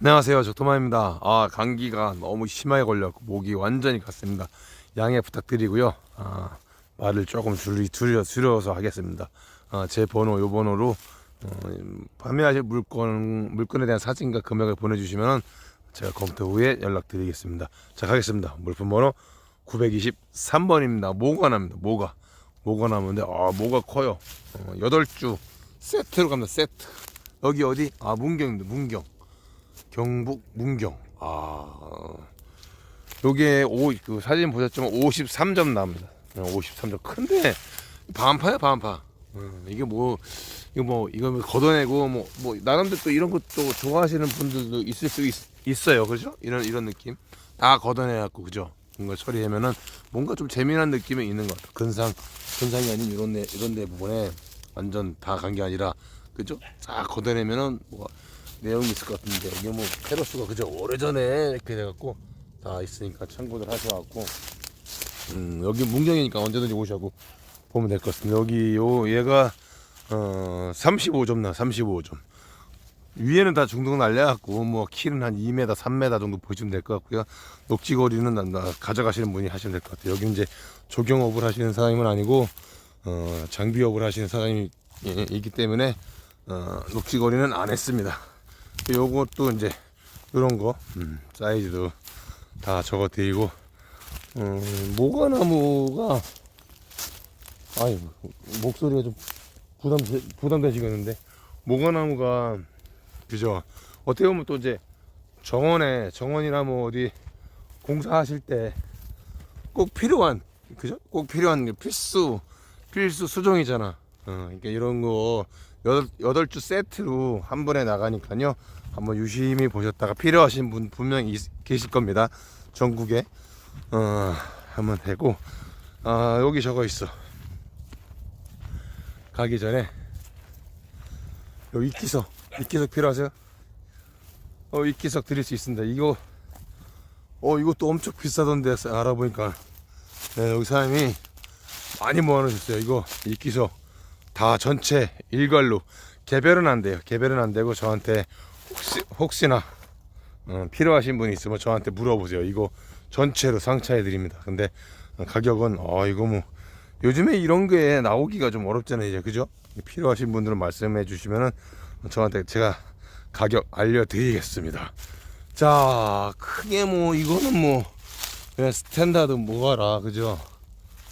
안녕하세요. 적토마입니다. 아, 감기가 너무 심하게 걸렸고, 목이 완전히 갔습니다. 양해 부탁드리고요. 아, 말을 조금 줄이, 줄여, 줄여서 하겠습니다. 아, 제 번호, 요 번호로, 어, 판매하실 물건, 물건에 대한 사진과 금액을 보내 주시면 제가 검토 후에 연락드리겠습니다. 자, 가겠습니다. 물품 번호 923번입니다. 모가 납니다. 모가. 모가 나무인데, 아, 모가 커요. 어, 8주 세트로 갑니다. 세트. 여기 어디? 아, 문경입니다. 문경. 경북 문경. 아, 요게 오, 그 사진 보셨지만 53점 나옵니다. 53점 큰데 반파야 반파. 음, 이게 뭐 이거 뭐 이거 뭐 걷어내고 뭐 뭐 나름대로 또 이런 것도 좋아하시는 분들도 있을 수 있, 어요 그죠? 이런 이런 느낌 다 걷어내 갖고 그죠? 이걸 처리하면은 뭔가 좀 재미난 느낌이 있는 것 같아. 근상 근상이 아닌 이런 데 이런 데 부분에 완전 다 간 게 아니라 그죠? 다 걷어내면은 뭐 내용이 있을 것 같은데 이게 뭐 페로스가 그저 오래전에 이렇게 돼갖고 다 있으니까 참고들 하셔갖고. 음 여기 문경이니까 언제든지 오셔갖고 보면 될 것 같습니다. 여기 요 얘가 어 35점 나 35점. 위에는 다 중등 날려갖고 뭐 키는 한 2m 3m 정도 보시면 될 것 같고요. 녹지거리는 나- 나 가져가시는 분이 하시면 될 것 같아요. 여기 이제 조경업을 하시는 사장님은 아니고 어 장비업을 하시는 사장님이기 때문에 어 녹지거리는 안 했습니다 요것도 이제 이런 거 음, 사이즈도 다 적어 드리고 음, 모가나무가 아이 목소리가 좀 부담 부담되시겠는데 모가나무가 그죠? 어떻게 보면 또 이제 정원에 정원이나 뭐 어디 공사하실 때 꼭 필요한 그죠? 꼭 필요한 게 필수 필수 수종이잖아. 어, 그러니까 이런 거 여덟, 여덟 주 세트로 한 번에 나가니까요. 한번 유심히 보셨다가 필요하신 분 분명히 있- 계실 겁니다. 전국에. 어, 한번 되고. 아, 여기 적어 있어. 가기 전에. 여기 이끼석. 이끼석 필요하세요? 어, 이끼석 드릴 수 있습니다. 이거, 어, 이것도 엄청 비싸던데 알아보니까. 네, 여기 사람이 많이 모아놓으셨어요. 이거 이끼석. 다 전체 일괄로 개별은 안 돼요. 개별은 안 되고 저한테 혹시 혹시나 어, 필요하신 분이 있으면 저한테 물어보세요. 이거 전체로 상차해 드립니다. 근데 어, 가격은 어 이거 뭐 요즘에 이런 게 나오기가 좀 어렵잖아요. 이제 그죠? 필요하신 분들은 말씀해 주시면은 저한테 제가 가격 알려 드리겠습니다. 자, 크게 뭐 이거는 뭐 그냥 스탠다드 뭐가라 그죠?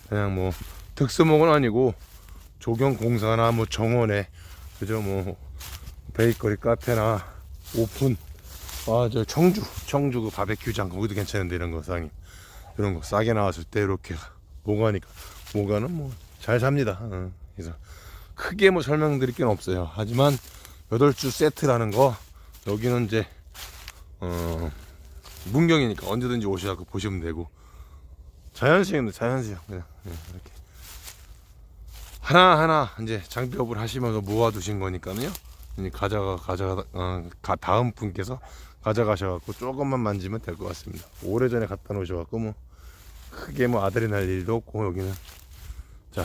그냥 뭐 특수목은 아니고 조경 공사나 뭐 정원에 그죠 뭐 베이커리 카페나 오픈. 아 저 청주 청주 그 바베큐장 거기도 괜찮은데 이런 거 사장님. 이런 거 싸게 나왔을 때 이렇게 모가니까. 모가는 뭐 잘 삽니다. 어, 그래서 크게 뭐 설명드릴 게 없어요. 하지만 8주 세트라는 거 여기는 이제 어 문경이니까 언제든지 오셔서 보시면 되고. 자연스러운데 자연스러워 그냥 예, 이렇게. 하나하나 이제 장비업을 하시면서 모아두신 거니까요. 가져가 가져가 어, 가, 다음 분께서 가져가셔갖고 조금만 만지면 될 것 같습니다. 오래 전에 갖다 놓으셔갖고 뭐 크게 뭐 아들이 날 일도 없고 여기는 자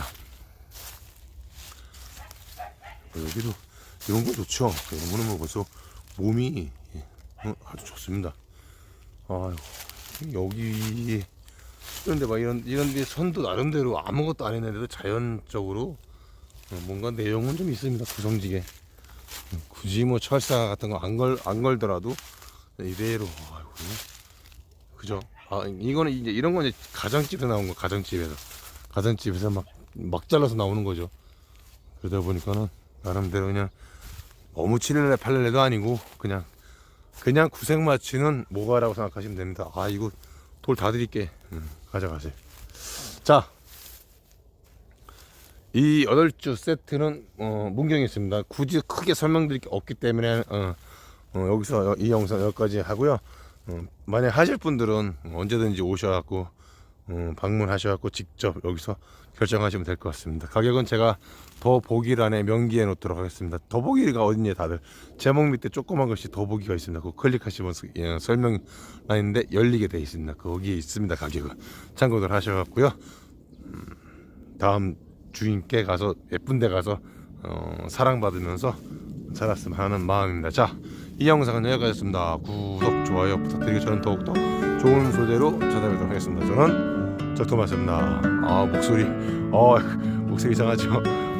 여기도 이런 거 좋죠. 이런 거는 뭐 벌써 몸이 예, 어, 아주 좋습니다. 아유 여기 그런데 막 이런 이런 데 선도 나름대로 아무것도 안 했는데도 자연적으로 어, 뭔가 내용은 좀 있습니다 구성지게 음, 굳이 뭐 철사 같은 거 안 걸 안 걸더라도 이대로 아이고 그죠 아 이거는 이제 이런 건 이제 가정집에서 나온 거 가정집에서 가정집에서 막 막 잘라서 나오는 거죠 그러다 보니까는 나름대로 그냥 너무 7일에 8일에도 아니고 그냥 그냥 구색 맞추는 모가라고 생각하시면 됩니다. 아 이거 돌 다 드릴게. 음, 가져가세요. 자, 이 여덟 주 세트는 어, 문경에 있습니다. 굳이 크게 설명드릴 게 없기 때문에 어, 어, 여기서 이 영상 여기까지 하고요. 어, 만약 하실 분들은 언제든지 오셔갖고 어, 방문하셔갖고 직접 여기서 결정하시면 될 것 같습니다. 가격은 제가 더보기란에 명기해 놓도록 하겠습니다. 더보기가 어딨냐 다들 제목 밑에 조그만 것이 더보기가 있습니다. 그거 클릭하시면 서- 예, 설명란인데 열리게 돼 있습니다. 거기에 있습니다. 가격은 참고들 하셔갖고요. 음, 다음 주인께 가서 예쁜 데 가서 어, 사랑받으면서 살았으면 하는 마음입니다. 자, 이 영상은 여기까지였습니다. 구독, 좋아요 부탁드리고 저는 더욱더 좋은 소재로 찾아뵙도록 하겠습니다. 저는 적토마스입니다. 아 목소리, 어 목소리 이상하죠?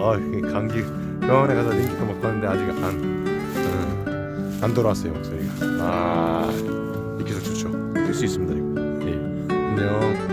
아 감기 병원에 가서 링기도 먹고 왔는데 아직 안, 어, 안 돌아왔어요 목소리가. 아 이렇게 좋죠. 될수 있습니다 이거. 예. 안녕.